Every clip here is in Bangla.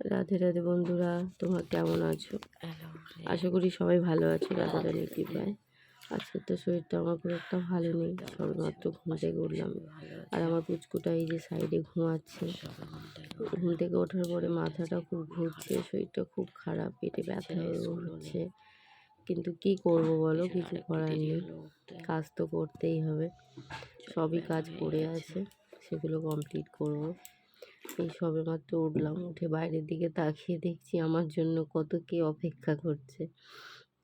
রাধে রাধে বন্ধুরা তোমরা কেমন আছো? আশা করি সবাই ভালো আছো রাধে রাধে কৃপায়। আজকে তো শরীরটা আমার খুব একটা ভালো নেই সবেমাত্র ঘুম থেকে উঠলাম। আর আমার পুচকুটা এই যে সাইডে ঘুমাচ্ছে। ঘুম থেকে ওঠার পরে মাথাটা খুব ঘুরছে শরীরটা খুব খারাপ পেটে ব্যথা হয়ে হচ্ছে কিন্তু কি করব বলো কিছু করার নেই। কাজ তো করতেই হবে। সবই কাজ পড়ে আছে সেগুলো কমপ্লিট করব। এই সবে মাত্র উঠলাম, উঠে বাইরের দিকে তাকিয়ে দেখছি আমার জন্য কত কে অপেক্ষা করছে।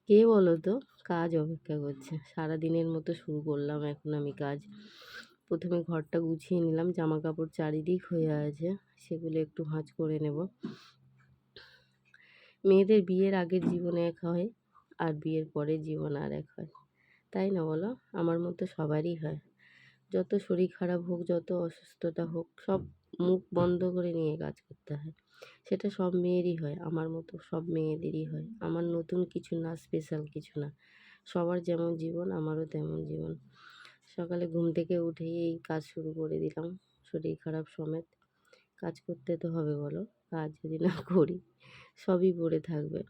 কে বলো তো? কাজ অপেক্ষা করছে। সারা দিনের মতো শুরু করলাম, এখন আমি কাজ। প্রথমে ঘরটা গুছিয়ে নিলাম জামা কাপড় চারিদিক হয়ে আছে, সেগুলো একটু ভাঁজ করে নেব। মেয়েদের বিয়ের আগের জীবন এক হয়, আর বিয়ের পরের জীবন আর এক হয়। তাই না বলো? আমার মতো সবারই হয়। যত শরীর খারাপ হোক যত অসুস্থতা হোক সব মুখ বন্ধ করে নিয়ে কাজ করতে হয়। সেটা সব মেয়েরই হয় আমার মতো সব মেয়েদেরই হয়। আমার নতুন কিছু না স্পেশাল কিছু না। সবার যেমন জীবন আমারও তেমন জীবন। সকালে ঘুম থেকে উঠেই এই কাজ শুরু করে দিলাম শরীর খারাপ সমেত। কাজ করতে তো হবে বলো কাজ যদি না করি সবই পড়ে থাকবে।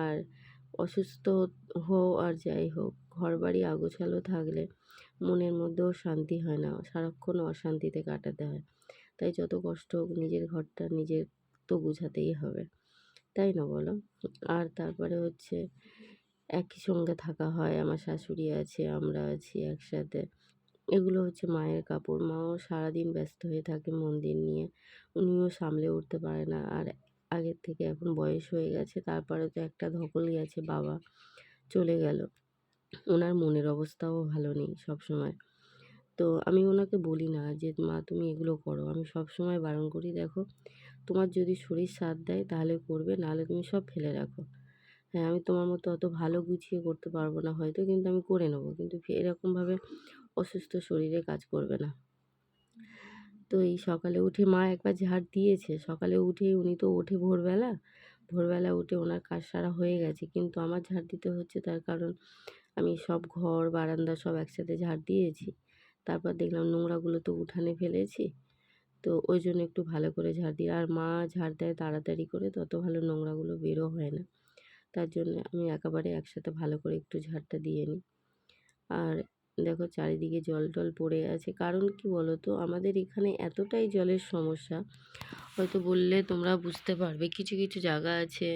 আর অসুস্থ হও আর যাই হোক ঘর বাড়ি আগোছালো থাকলে মনের মধ্যেও শান্তি হয় না। সারাক্ষণ অশান্তিতে কাটাতে হয়। তাই যত কষ্ট হোক নিজের ঘরটা নিজের তো গুছাতেই হবে। তাই না বলো? আর তারপরে হচ্ছে একই সঙ্গে থাকা হয়। আমার শাশুড়ি আছে, আমরা আছি একসাথে। এগুলো হচ্ছে মায়ের কাপড়। মাও সারাদিন ব্যস্ত হয়ে থাকে মন্দির নিয়ে। উনিও সামলে উঠতে পারে না। আর আগের থেকে এখন বয়স হয়ে গেছে। তারপরে তো একটা ধকল গেছে, বাবা চলে গেল। ওনার মনের অবস্থাও ভালো নেই সব সময় তো আমি ওনাকে বলি না যে, মা, তুমি এগুলো করো। আমি সব সময় বারণ করি, দেখো, তোমার যদি শরীর সাথ দেয় তাহলে করবে, নাহলে তুমি সব ফেলে রাখো। হ্যাঁ আমি তোমার মতো অত ভালো গুছিয়ে করতে পারব না হয়তো, কিন্তু আমি করে নেব। কিন্তু এরকমভাবে অসুস্থ শরীরে কাজ করবে না। তো এই সকালে উঠে মা একবার ঝাড় দিয়েছে। সকালে উঠে উনি তো ওঠে ভোরবেলা। ভোরবেলা উঠে ওনার কাজ সারা হয়ে গেছে। কিন্তু আমার ঝাড় দিতে হচ্ছে তার কারণ আমি সব ঘর, বারান্দা সব একসাথে ঝাড় দিয়েছি। তারপর দেখলাম নোংরাগুলো তো উঠানে ফেলেছি। তো ওই জন্য একটু ভালো করে ঝাড় দিই আর মা ঝাড় দেয় তাড়াতাড়ি করে, তত ভালো নোংরাগুলো বেরো হয় না। তার জন্য আমি একেবারে একসাথে ভালো করে একটু ঝাড়টা দিয়ে নিই। আর দেখো চারিদিকে জল টল পড়ে আছে। কারণ কি বলো তো আমাদের এখানে এতটাই জলের সমস্যা। হয়তো বললে তোমরা বুঝতে পারবে, কিছু কিছু জায়গা আছে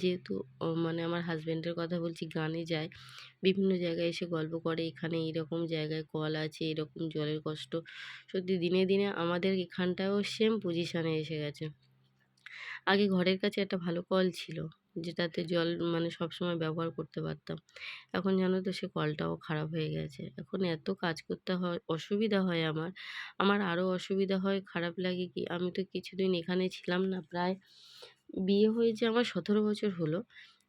যেহেতু মানে আমার হাজব্যান্ডের কথা বলছি, গানে যায়। বিভিন্ন জায়গায় এসে গল্প করে, এখানে এইরকম জায়গায় কল আছে, এরকম জলের কষ্ট। সত্যি দিনে দিনে আমাদের এখানটাও সেম পজিশানে এসে গেছে। আগে ঘরের কাছে একটা ভালো কল ছিল। যেটাতে জল মানে সব সময় ব্যবহার করতে পারতাম। এখন জানো তো সে কলটাও খারাপ হয়ে গেছে। এখন এত কাজ করতে হয়, অসুবিধা হয় আমার। আমার আরও অসুবিধা হয়, খারাপ লাগে কি? আমি তো কিছুদিন এখানে ছিলাম না, প্রায় বিয়ে হয়েছে আমার সতেরো বছর হলো।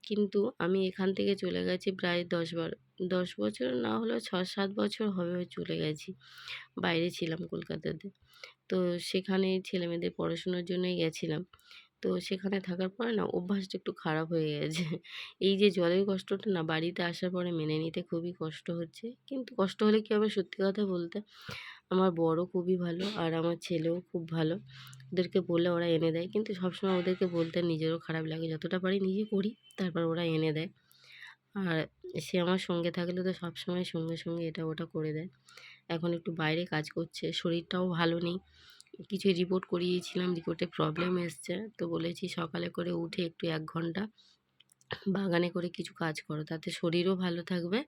কিন্তু আমি এখান থেকে চলে গেছি প্রায় দশ বারো, দশ বছর না হলেও ছ সাত বছর হবে চলে গেছি। বাইরে ছিলাম কলকাতাতে। তো সেখানে ছেলেমেয়েদের পড়াশোনার জন্যই গেছিলাম। তো সেখানে থাকার পরে না অভ্যাসটা একটু খারাপ হয়ে গেছে। এই যে জলের কষ্টটা না বাড়িতে আসার পরে মেনে নিতে খুবই কষ্ট হচ্ছে। কিন্তু কষ্ট হলে কী হবে সত্যি কথা বলতে? আমার বড় খুবই ভালো আর আমার ছেলেও খুব ভালো। ওদেরকে বললে ওরা এনে দেয়। কিন্তু সবসময় ওদেরকে বলতে নিজেরও খারাপ লাগে। যতটা পারি নিজে করি, তারপর ওরা এনে দেয়। আর সে আমার সঙ্গে থাকলে তো সবসময় সঙ্গে সঙ্গে এটা ওটা করে দেয়। এখন একটু বাইরে কাজ করছে, শরীরটাও ভালো নেই। কিছু রিপোর্ট করিয়েছিলাম রিপোর্টে প্রবলেম এসছে। তো বলেছি সকালে করে উঠে একটু এক ঘণ্টা বাগানে করে কিছু কাজ করো, তাতে শরীরও ভালো থাকবে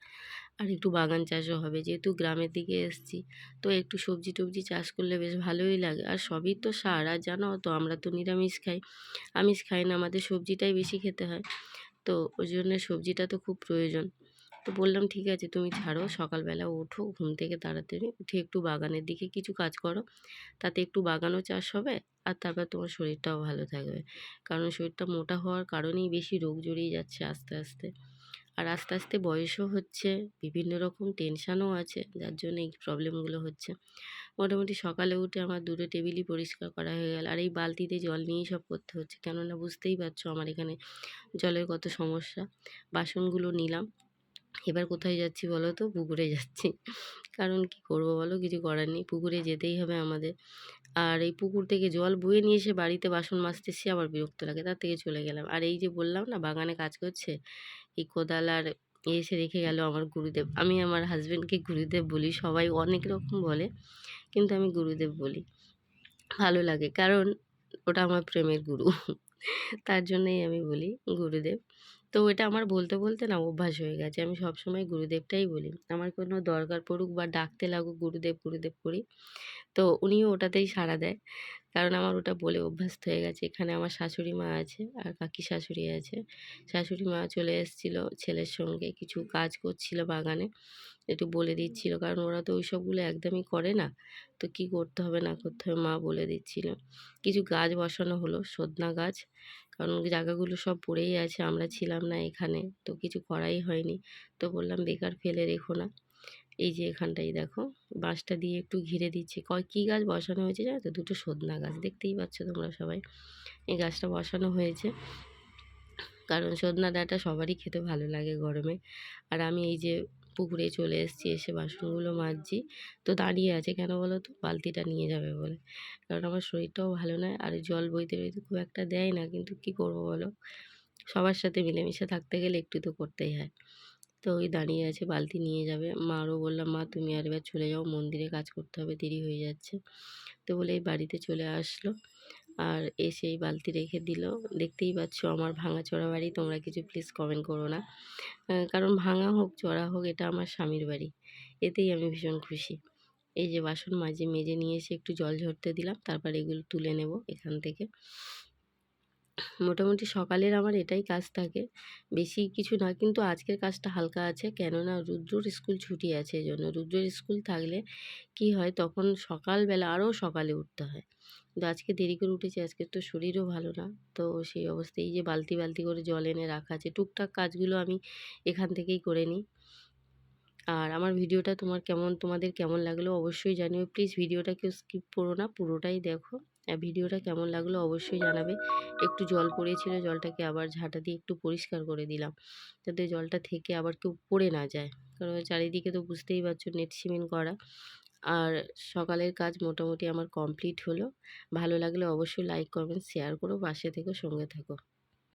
আর একটু বাগান চাষও হবে। যেহেতু গ্রামের দিকে এসছি, তো একটু সবজি টবজি চাষ করলে বেশ ভালোই লাগে। আর সবই তো সার, আর জানো তো আমরা তো নিরামিষ খাই। আমিষ খাই না, আমাদের সবজিটাই বেশি খেতে হয়। তো ওই জন্য সবজিটা তো খুব প্রয়োজন। তো বললাম, ঠিক আছে, তুমি ছাড়ো, সকালবেলা ওঠো, ঘুম থেকে তাড়াতাড়ি উঠে একটু বাগানের দিকে কিছু কাজ করো। তাতে একটু বাগানও চাষ হবে আর তারপর তোমার শরীরটাও ভালো থাকবে। কারণ শরীরটা মোটা হওয়ার কারণেই বেশি রোগ জড়িয়ে যাচ্ছে আস্তে আস্তে। আর আস্তে আস্তে বয়সও হচ্ছে, বিভিন্ন রকম টেনশানও আছে, যার জন্য এই প্রবলেমগুলো হচ্ছে। মোটামুটি সকালে উঠে আমার দুটো টেবিলই পরিষ্কার করা হয়ে গেল। আর এই বালতিতে জল নিয়েই সব করতে হচ্ছে। কেননা বুঝতেই পারছ আমার এখানে জলের কত সমস্যা। বাসনগুলো নিলাম। এবার কোথায় যাচ্ছি বলো তো পুকুরে যাচ্ছি। কারণ কি করব বলো? কিছু করার নেই। পুকুরে যেতেই হবে আমাদের। আর এই পুকুর থেকে জল বয়ে নিয়ে এসে বাড়িতে বাসন মাজতে এসে আবার বিরক্ত লাগে। তার থেকে চলে গেলাম। আর এই যে বললাম না, বাগানে কাজ করছে, এই কোদাল আর এসে রেখে গেল আমার গুরুদেব। আমি আমার হাজব্যান্ডকে গুরুদেব বলি, সবাই অনেক রকম বলে, কিন্তু আমি গুরুদেব বলি। ভালো লাগে। কারণ ওটা আমার প্রেমের গুরু। তার জন্যই আমি বলি, গুরুদেব তো এটা আমার বলতে বলতে না অভ্যাস হয়ে গেছে। আমি সবসময় গুরুদেবটাই বলি। আমার কোনো দরকার পড়ুক বা ডাকতে লাগুক গুরুদেব গুরুদেব করি। তো উনিও ওটাতেই সাড়া দেয়। কারণ আমার ওটা বলে অভ্যস্ত হয়ে গেছে। এখানে আমার শাশুড়ি মা আছে আর কাকি শাশুড়ি আছে। শাশুড়ি মা চলে এসেছিল ছেলের সঙ্গে। কিছু কাজ করছিল বাগানে। একটু বলে দিচ্ছিল। কারণ ওরা তো ওই সবগুলো একদমই করে না। তো কি করতে হবে না করতে হবে মা বলে দিচ্ছিল। কিছু গাছ বসানো হলো। সজনা গাছ। কারণ জায়গাগুলো সব পড়েই আছে, আমরা ছিলাম না এখানে, তো কিছু করাই হয়নি। তো বললাম, বেকার ফেলে রেখো না। এই যে এখানটাই দেখো, বাঁশটা দিয়ে একটু ঘিরে দিচ্ছি। কয়, কী গাছ বসানো হয়েছে জানো তো? দুটো সদনা গাছ, দেখতেই পাচ্ছ তোমরা সবাই। এই গাছটা বসানো হয়েছে। কারণ সজনা ডাঁটা সবারই খেতে ভালো লাগে গরমে। আর আমি এই যে পুকুরে চলে এসেছি, এসে বাসনগুলো মাজছি। তো দাঁড়িয়ে আছে কেন বলো তো? বালতিটা নিয়ে যাবে বলে। কারণ আমার শরীরটাও ভালো নয় আর জল বইতে বইতে খুব একটা দেয় না, কিন্তু কি করব বলো? সবার সাথে মিলেমিশে থাকতে গেলে একটু তো করতেই হয়। তো ওই দাঁড়িয়ে আছে, বালতি নিয়ে যাবে। মারও বললাম মা, তুমি আর এবার চলে যাও, মন্দিরে কাজ করতে হবে, দেরি হয়ে যাচ্ছে। তো বলে এই বাড়িতে চলে আসলো। আর এসে এই বালতি রেখে দিল। দেখতেই পাচ্ছ আমার ভাঙা চড়া বাড়ি, তোমরা কিছু প্লিজ কমেন্ট করো না। কারণ ভাঙা হোক, চড়া হোক, এটা আমার স্বামীর বাড়ি। এতেই আমি ভীষণ খুশি। এই যে বাসন মাঝে মেজে নিয়ে এসে একটু জল ঝরতে দিলাম, তারপর এগুলো তুলে নেব এখান থেকে। মোটামুটি সকালের আমার এটাই কাজ থাকে। বেশি কিছু না, কিন্তু আজকের কাজটা হালকা আছে। কেননা রুদ্রর স্কুল ছুটি আছে এই জন্য রুদ্রর স্কুল থাকলে কি হয়, তখন সকালবেলা আরও সকালে উঠতে হয়। কিন্তু আজকে দেরি করে উঠেছি, আজকে তো শরীরও ভালো না। তো সেই অবস্থায় যে বালতি বালতি করে জল এনে রাখা আছে, টুকটাক কাজগুলো আমি এখান থেকেই করে নিই। আর আমার ভিডিওটা তোমার কেমন, তোমাদের কেমন লাগল অবশ্যই জানিও। প্লিজ ভিডিওটা কেউ স্কিপ করো না, পুরোটাই দেখো। ভিডিওটা কেমন লাগল অবশ্যই জানাবে। একটু জল পড়েছিল, জলটাকে আবার ঝাঁটা দিয়ে একটু পরিষ্কার করে দিলাম, যাতে জলটা থেকে আবার কেউ পড়ে না যায়। কারণ চারিদিকে তো বুঝতেই পারছ, নেট সিমেন্ট করা। আর সকালের কাজ মোটামুটি আমার কমপ্লিট হলো। ভালো লাগলে অবশ্যই লাইক করবেন শেয়ার করো, পাশে থেকে, সঙ্গে থেকো।